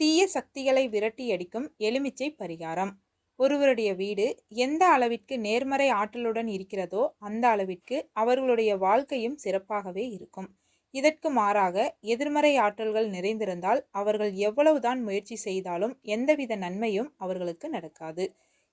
தீய சக்திகளை விரட்டியடிக்கும் எலுமிச்சை பரிகாரம். ஒருவருடைய வீடு எந்த அளவிற்கு நேர்மறை ஆற்றலுடன் இருக்கிறதோ அந்த அளவிற்கு அவர்களுடைய வாழ்க்கையும் சிறப்பாகவே இருக்கும். இதற்கு மாறாக எதிர்மறை ஆற்றல்கள் நிறைந்திருந்தால் அவர்கள் எவ்வளவுதான் முயற்சி செய்தாலும் எந்தவித நன்மையும் அவர்களுக்கு நடக்காது.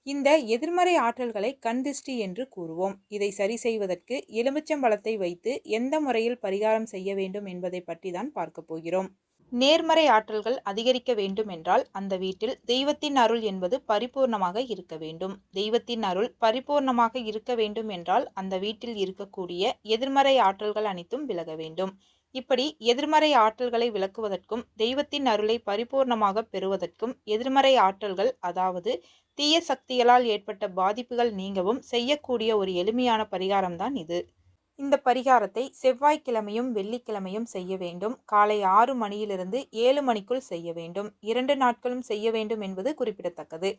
இந்த எதிர்மறை ஆற்றல்களை கண்திஷ்டி என்று கூறுவோம். இதை சரி செய்வதற்கு எலுமிச்சம்பழத்தை வைத்து எந்த முறையில் பரிகாரம் செய்ய வேண்டும் என்பதை பற்றி தான் பார்க்க போகிறோம். நேர்மறை ஆற்றல்கள் அதிகரிக்க வேண்டும் என்றால் அந்த வீட்டில் தெய்வத்தின் அருள் என்பது பரிபூர்ணமாக இருக்க வேண்டும். தெய்வத்தின் அருள் பரிபூர்ணமாக இருக்க வேண்டும் என்றால் அந்த வீட்டில் இருக்கக்கூடிய எதிர்மறை ஆற்றல்கள் அனைத்தும் விலக வேண்டும். இப்படி எதிர்மறை ஆற்றல்களை விளக்குவதற்கும் தெய்வத்தின் அருளை பரிபூர்ணமாக பெறுவதற்கும் எதிர்மறை ஆற்றல்கள் அதாவது தீய சக்திகளால் ஏற்பட்ட பாதிப்புகள் நீங்கவும் செய்யக்கூடிய ஒரு எளிமையான பரிகாரம்தான் இது. இந்த பரிகாரத்தை செவ்வாய்க்கிழமையும் வெள்ளிக்கிழமையும் செய்ய வேண்டும். காலை ஆறு மணியிலிருந்து ஏழு மணிக்குள் செய்ய வேண்டும். இரண்டு நாட்களும் செய்ய வேண்டும் என்பது குறிப்பிடத்தக்கது.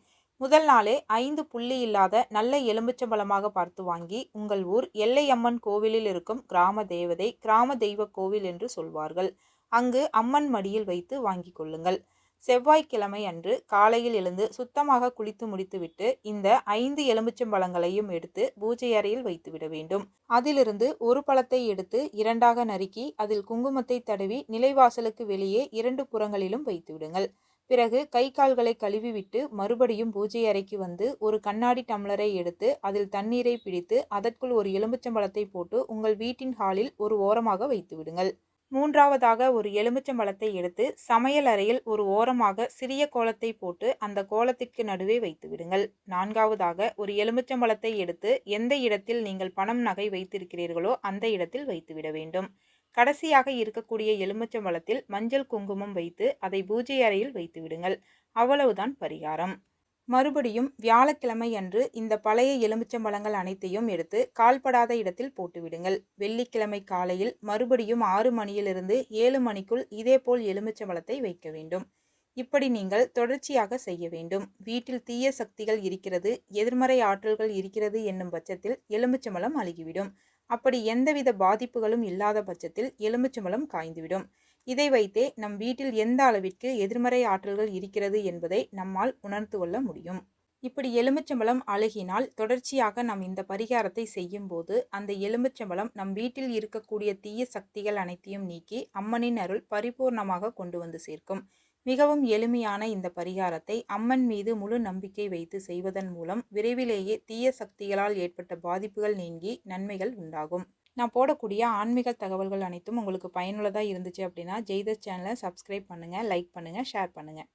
முதல் நாளே ஐந்து புள்ளி இல்லாத நல்ல எலுமிச்சம்பழமாக பார்த்து வாங்கி உங்கள் ஊர் எல்லையம்மன் கோவிலில் இருக்கும் கிராம தேவதை கிராம தெய்வ கோவில் என்று சொல்வார்கள். அங்கு அம்மன் மடியில் வைத்து வாங்கிக் கொள்ளுங்கள். செவ்வாய்க்கிழமை அன்று காலையில் எழுந்து சுத்தமாக குளித்து முடித்துவிட்டு இந்த ஐந்து எலுமிச்சம்பழங்களையும் எடுத்து பூஜை அறையில் வைத்துவிட வேண்டும். அதிலிருந்து ஒரு பழத்தை எடுத்து இரண்டாக நறுக்கி அதில் குங்குமத்தை தடவி நிலைவாசலுக்கு வெளியே இரண்டு புறங்களிலும் வைத்துவிடுங்கள் பிறகு கை கால்களை கழுவிவிட்டு மறுபடியும் பூஜை அறைக்கு வந்து ஒரு கண்ணாடி டம்ளரை எடுத்து அதில் தண்ணீரை பிடித்து அதற்குள் ஒரு எலுமிச்சம்பழத்தை போட்டு உங்கள் வீட்டின் ஹாலில் ஒரு ஓரமாக வைத்து விடுங்கள். மூன்றாவதாக ஒரு எலுமிச்சம்பழத்தை எடுத்து சமையல் அறையில் ஒரு ஓரமாக சிறிய கோலத்தை போட்டு அந்த கோலத்திற்கு நடுவே வைத்து விடுங்கள். நான்காவதாக ஒரு எலுமிச்சம்பழத்தை எடுத்து எந்த இடத்தில் நீங்கள் பணம் நகை வைத்திருக்கிறீர்களோ அந்த இடத்தில் வைத்துவிட வேண்டும். கடைசியாக இருக்கக்கூடிய எலுமிச்சம்பழத்தில் மஞ்சள் குங்குமம் வைத்து அதை பூஜை அறையில் வைத்து விடுங்கள். அவ்வளவுதான் பரிகாரம். மறுபடியும் வியாழக்கிழமை அன்று இந்த பழைய எலுமிச்சம்பழங்கள் அனைத்தையும் எடுத்து கால்படாத இடத்தில் போட்டுவிடுங்கள். வெள்ளிக்கிழமை காலையில் மறுபடியும் ஆறு மணியிலிருந்து ஏழு மணிக்குள் இதேபோல் எலுமிச்சம்பழத்தை வைக்க வேண்டும். இப்படி நீங்கள் தொடர்ச்சியாக செய்ய வேண்டும். வீட்டில் தீய சக்திகள் இருக்கிறது எதிர்மறை ஆற்றல்கள் இருக்கிறது என்னும் பட்சத்தில் எலுமிச்சம்பழம் அழுகிவிடும். அப்படி எந்தவித பாதிப்புகளும் இல்லாத பட்சத்தில் எலுமிச்சம்பழம் காய்ந்துவிடும். இதை வைத்தே நம் வீட்டில் எந்த அளவிற்கு எதிர்மறை ஆற்றல்கள் இருக்கிறது என்பதை நம்மால் உணர்ந்து கொள்ள முடியும். இப்படி எலுமிச்சம்பழம் அழுகினால் தொடர்ச்சியாக நாம் இந்த பரிகாரத்தை செய்யும் போது அந்த எலுமிச்சம்பழம் நம் வீட்டில் இருக்கக்கூடிய தீய சக்திகள் அனைத்தையும் நீக்கி அம்மனின் அருள் பரிபூர்ணமாக கொண்டு வந்து சேர்க்கும். மிகவும் எளிமையான இந்த பரிகாரத்தை அம்மன் மீது முழு நம்பிக்கை வைத்து செய்வதன் மூலம் விரைவிலேயே தீய சக்திகளால் ஏற்பட்ட பாதிப்புகள் நீங்கி நன்மைகள் உண்டாகும். நான் போடக்கூடிய ஆன்மீக தகவல்கள் அனைத்தும் உங்களுக்கு பயனுள்ளதாக இருந்துச்சு அப்படின்னா ஜெய்தஸ் சேனலை சப்ஸ்கிரைப் பண்ணுங்கள் லைக் பண்ணுங்கள் ஷேர் பண்ணுங்கள்